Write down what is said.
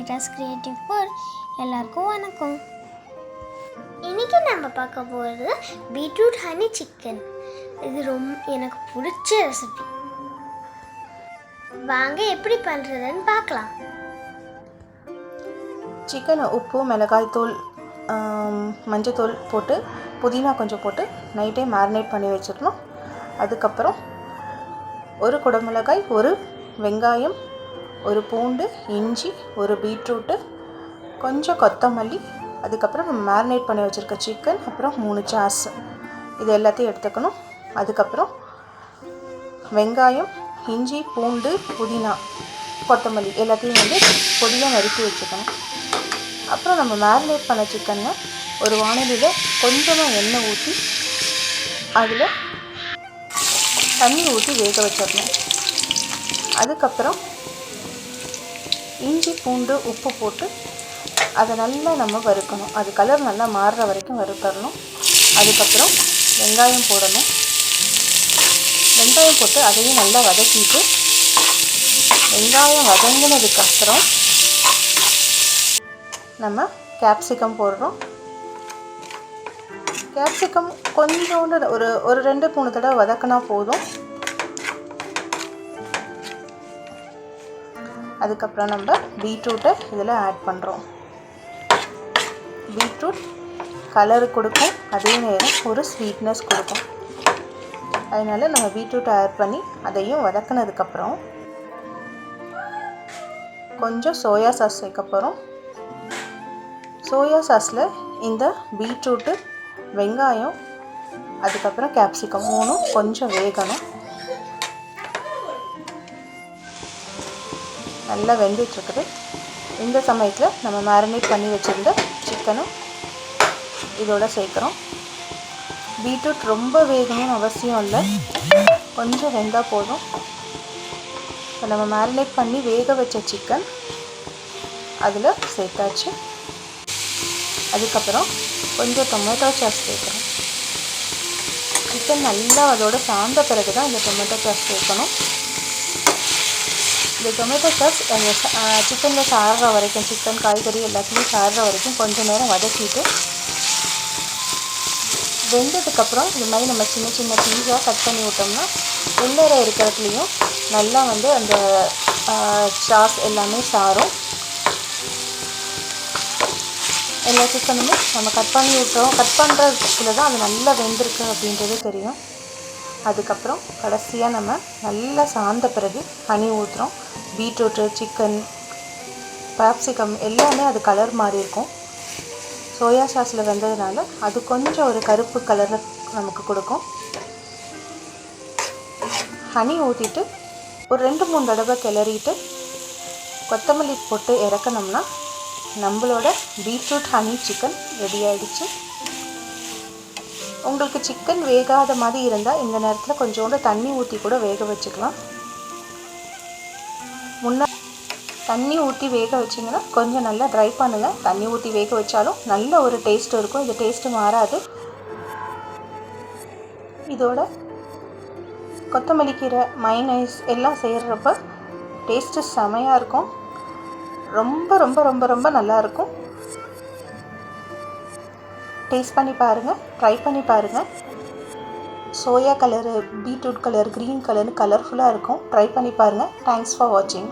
Anitha's creative four எல்லாருக்கும் வணக்கம். இன்னைக்கு நம்ம பார்க்க போகிறது பீட்ரூட் ஹனி சிக்கன் இது ரொம்ப எனக்கு பிடிச்ச ரெசிபி வாங்க எப்படி பண்ணுறதுன்னு பார்க்கலாம். சிக்கனை உப்பு மிளகாய்த்தூள் தூள் மஞ்சத்தூள் போட்டு புதினா கொஞ்சம் போட்டு நைட்டே மேரினேட் பண்ணி வச்சிடணும். அதுக்கப்புறம் ஒரு குடமிளகாய் ஒரு வெங்காயம் ஒரு பூண்டு இஞ்சி ஒரு பீட்ரூட்டு கொஞ்சம் கொத்தமல்லி அதுக்கப்புறம் நம்ம மேரினேட் பண்ணி வச்சுருக்க சிக்கன் அப்புறம் மூணு சாஸ் இது எல்லாத்தையும் எடுத்துக்கணும். அதுக்கப்புறம் வெங்காயம் இஞ்சி பூண்டு புதினா கொத்தமல்லி எல்லாத்தையும் வந்து பொடியாக நறுக்கி வச்சுக்கணும். அப்புறம் நம்ம மேரினேட் பண்ண சிக்கனை ஒரு வானலியில் கொஞ்சமாக எண்ணெய் ஊற்றி அதில் தண்ணி ஊற்றி வேக வச்சிடணும். அதுக்கப்புறம் இஞ்சி பூண்டு உப்பு போட்டு அதை நல்லா நம்ம வறுக்கணும். அது கலர் நல்லா மாறுற வரைக்கும் வறுத்தரணும். அதுக்கப்புறம் வெங்காயம் போடணும். வெங்காயம் போட்டு அதையும் நல்லா வதக்கிட்டு வெங்காயம் வதங்கினதுக்கப்புறம் நம்ம கேப்சிகம் போடுறோம். கேப்சிகம் கொஞ்சோண்டு ஒரு ஒரு ரெண்டு மூணு தடவை வதக்கினா போதும். அதுக்கப்புறம் நம்ம பீட்ரூட்டை இதில் ஆட் பண்ணுறோம் பீட்ரூட் கலரு கொடுக்கும் அதே நேரம் ஒரு ஸ்வீட்னஸ் கொடுக்கும். அதனால் நம்ம பீட்ரூட்டை ஆட் பண்ணி அதையும் வதக்கினதுக்கப்புறம் கொஞ்சம் சோயா சாஸ் சேர்க்க போகிறோம் சோயா சாஸில் இந்த பீட்ரூட்டு வெங்காயம் அதுக்கப்புறம் கேப்சிகம் மூணும் கொஞ்சம் வேகணும். நல்லா வெந்துட்டுருக்குது. இந்த சமயத்தில் நம்ம மேரினேட் பண்ணி வச்சுருந்த சிக்கனும் இதோட சேர்க்குறோம். பீட்ரூட் ரொம்ப வேகணும்னு அவசியம் இல்லை. கொஞ்சம் வெந்தால் போதும். இப்போ நம்ம மேரினேட் பண்ணி வேக வச்ச சிக்கன் அதில் சேர்த்தாச்சு. அதுக்கப்புறம் கொஞ்சம் டொமேட்டோ சாஸ் சேர்க்குறோம். சிக்கன் நல்லா அதோட சார்ந்த பிறகு தான் இந்த டொமேட்டோ சாஸ் சேர்க்கணும். இந்த டொமேட்டோ சாஸ் அந்த சிக்கனில் சாடுற வரைக்கும் சிக்கன் காய்கறி எல்லாத்தையுமே சாடுற வரைக்கும் கொஞ்சம் நேரம் வதக்கிட்டு வெந்ததுக்கப்புறம் இது மாதிரி நம்ம சின்ன சின்ன பீஸாக கட் பண்ணி விட்டோம்னா உள்ளர இருக்கிறதுலையும் நல்லா வந்து அந்த சாஸ் எல்லாமே சாரும். எல்லா சிக்கனுமே நம்ம கட் பண்ணி விட்டோம். கட் பண்ணுறதுல தான் அது நல்லா வெந்திருக்கு அப்படின்றது தெரியும். அதுக்கப்புறம் கடைசியாக நம்ம நல்லா சாந்த பிறகு ஹனி ஊற்றுறோம் பீட்ரூட்டு சிக்கன் பேப்சிகம் எல்லாமே அது கலர் மாதிரி இருக்கும். சோயா சாஸில் வந்ததுனால அது கொஞ்சம் ஒரு கருப்பு கலரில் நமக்கு கொடுக்கும். ஹனி ஊற்றிட்டு ஒரு ரெண்டு மூணு தடவை கிளறிட்டு கொத்தமல்லி போட்டு இறக்கணும்னா நம்மளோட பீட்ரூட் ஹனி சிக்கன் ரெடி ஆகிடுச்சு உங்களுக்கு சிக்கன் வேகாத மாதிரி இருந்தால் இந்த நேரத்தில் கொஞ்சோண்டு தண்ணி ஊற்றி கூட வேக வச்சுக்கலாம். முன்ன தண்ணி ஊற்றி வேக வச்சிங்கன்னா கொஞ்சம் நல்லா ட்ரை பண்ணுங்கள் தண்ணி ஊற்றி வேக வச்சாலும் நல்ல ஒரு டேஸ்ட் இருக்கும். இது டேஸ்ட்டு மாறாது. இதோட கொத்தமல்லி கீரை மைனைஸ் எல்லாம் செய்கிறப்ப டேஸ்ட்டு செமையாக இருக்கும். ரொம்ப ரொம்ப ரொம்ப ரொம்ப நல்லாயிருக்கும் டேஸ்ட் பண்ணி பாருங்கள் ட்ரை பண்ணி பாருங்கள் soya colour beetroot colour green கலர்னு கலர்ஃபுல்லாக இருக்கும். ட்ரை பண்ணி பாருங்கள் தேங்க்ஸ் ஃபார் வாட்சிங்